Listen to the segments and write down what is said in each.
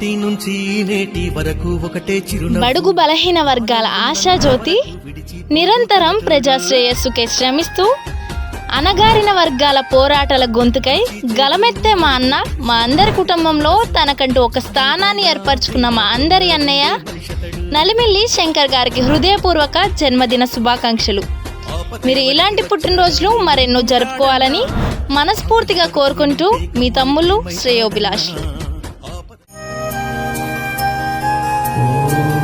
నాటి నుంచి నేటి వరకు ఒకటే చిరునవ్వు. బడుగు బలహీన వర్గాల ఆశా జ్యోతి నిరంతరం ప్రజా శ్రేయస్సుకే శ్రమిస్తూ అణగారిన వర్గాల పోరాటాల గొంతుకై గలమెత్తే మా అన్న మా అందరి కుటుంబంలో తనకంటూ ఒక స్థానాన్ని ఏర్పరచుకున్న మా అందరి అన్నయ్య నలిమిల్లి శంకర్ గారికి హృదయపూర్వక జన్మదిన శుభాకాంక్షలు. మీరు ఇలాంటి పుట్టినరోజులు మరెన్నో జరుపుకోవాలని మనస్ఫూర్తిగా కోరుకుంటూ మీ తమ్ముళ్ళు శ్రేయోభిలాషులు. Oh.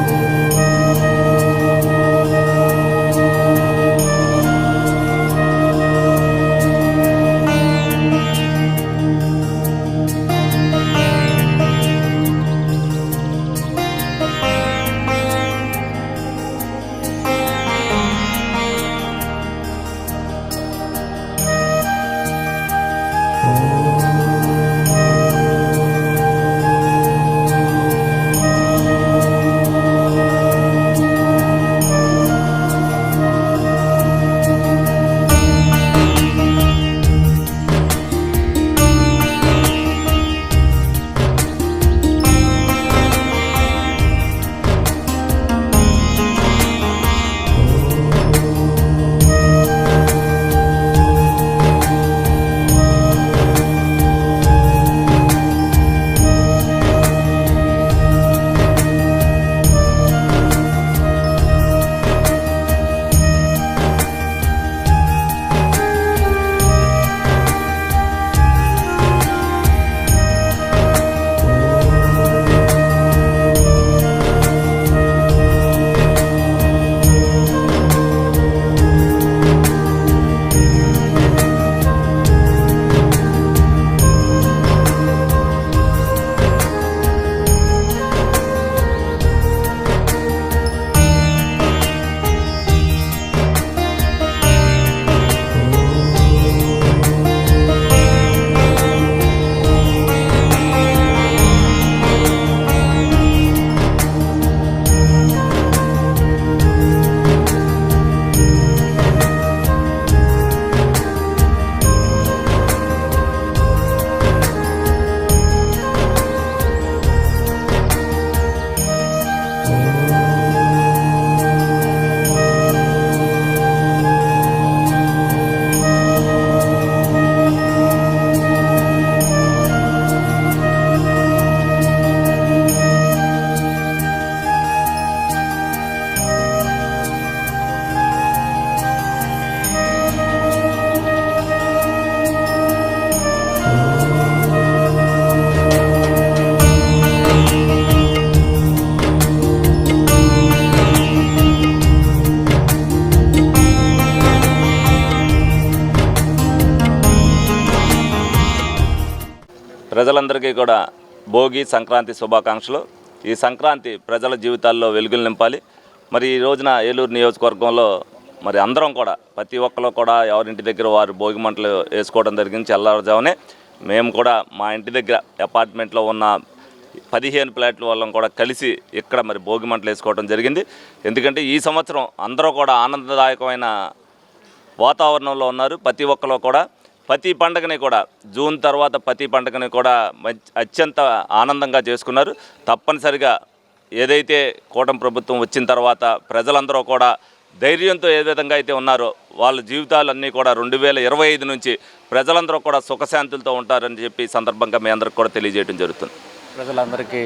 ప్రజలందరికీ కూడా భోగి సంక్రాంతి శుభాకాంక్షలు. ఈ సంక్రాంతి ప్రజల జీవితాల్లో వెలుగులు నింపాలి. మరి ఈ రోజున ఏలూరు నియోజకవర్గంలో మరి అందరం కూడా ప్రతి ఒక్కరు కూడా ఎవరింటి దగ్గర వారు భోగి మంటలు వేసుకోవడం జరిగింది తెల్లారుజామునే మేము కూడా మా ఇంటి దగ్గర అపార్ట్మెంట్లో ఉన్న పదిహేను ప్లాట్ల వాళ్ళం కూడా కలిసి ఇక్కడ మరి భోగి మంటలు వేసుకోవడం జరిగింది. ఎందుకంటే ఈ సంవత్సరం అందరూ కూడా ఆనందదాయకమైన వాతావరణంలో ఉన్నారు. ప్రతి ఒక్కరు కూడా ప్రతి పండుగని కూడా జూన్ తర్వాత ప్రతి పండుగని కూడా మంచి అత్యంత ఆనందంగా చేసుకున్నారు. తప్పనిసరిగా ఏదైతే కూటమి ప్రభుత్వం వచ్చిన తర్వాత ప్రజలందరూ కూడా ధైర్యంతో ఏ విధంగా అయితే ఉన్నారో వాళ్ళ జీవితాలన్నీ కూడా రెండు వేల ఇరవై ఐదు నుంచి ప్రజలందరూ కూడా సుఖశాంతులతో ఉంటారని చెప్పి ఈ సందర్భంగా మీ అందరికి కూడా తెలియజేయడం జరుగుతుంది. ప్రజలందరికీ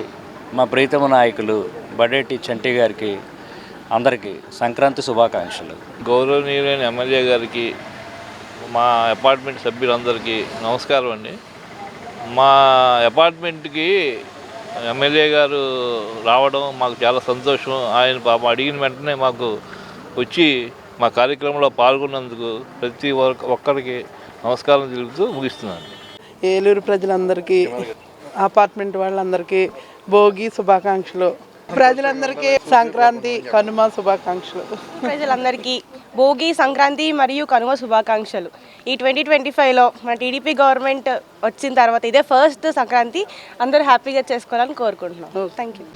మా ప్రీతమ నాయకులు బడేటి చంటి గారికి అందరికీ సంక్రాంతి శుభాకాంక్షలు. గౌరవనీయులైన ఎమ్మెల్యే గారికి మా అపార్ట్మెంట్ సభ్యులందరికీ నమస్కారం అండి. మా అపార్ట్మెంట్కి ఎమ్మెల్యే గారు రావడం మాకు చాలా సంతోషం. ఆయన పాపం అడిగిన వెంటనే మాకు వచ్చి మా కార్యక్రమంలో పాల్గొన్నందుకు ప్రతి ఒక్క- ఒక్కరికి నమస్కారం తెలుపుతూ ముగిస్తున్నాను. ఏలూరు ప్రజలందరికీ అపార్ట్మెంట్ వాళ్ళందరికీ భోగి శుభాకాంక్షలు. ప్రజలందరికీ సంక్రాంతి కనుమ శుభాకాంక్షలు. ప్రజలందరికీ భోగి సంక్రాంతి మరియు కనుమ శుభాకాంక్షలు. ఈ ట్వంటీ ట్వంటీ ఫైవ్లో మన టీడీపీ గవర్నమెంట్ వచ్చిన తర్వాత ఇదే ఫస్ట్ సంక్రాంతి. అందరూ హ్యాపీగా చేసుకోవాలని కోరుకుంటున్నాం. థ్యాంక్ యూ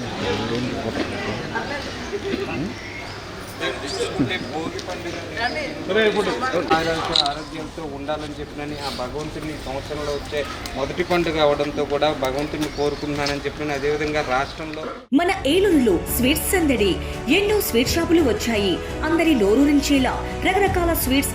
ఆరోగ్యంతో ఉండాలని చెప్పినని ఆ భగవంతుని సంవత్సరంలో వచ్చే మొదటి పండుగ అవడంతో కూడా భగవంతుని కోరుకుంటున్నానని చెప్పిన అదేవిధంగా రాష్ట్రంలో మన ఏలూరులో స్వీట్స్ సందడి ఎన్నో స్వీట్ షాపులు వచ్చాయి. అందరి నోరూరించేలా రకరకాల స్వీట్స్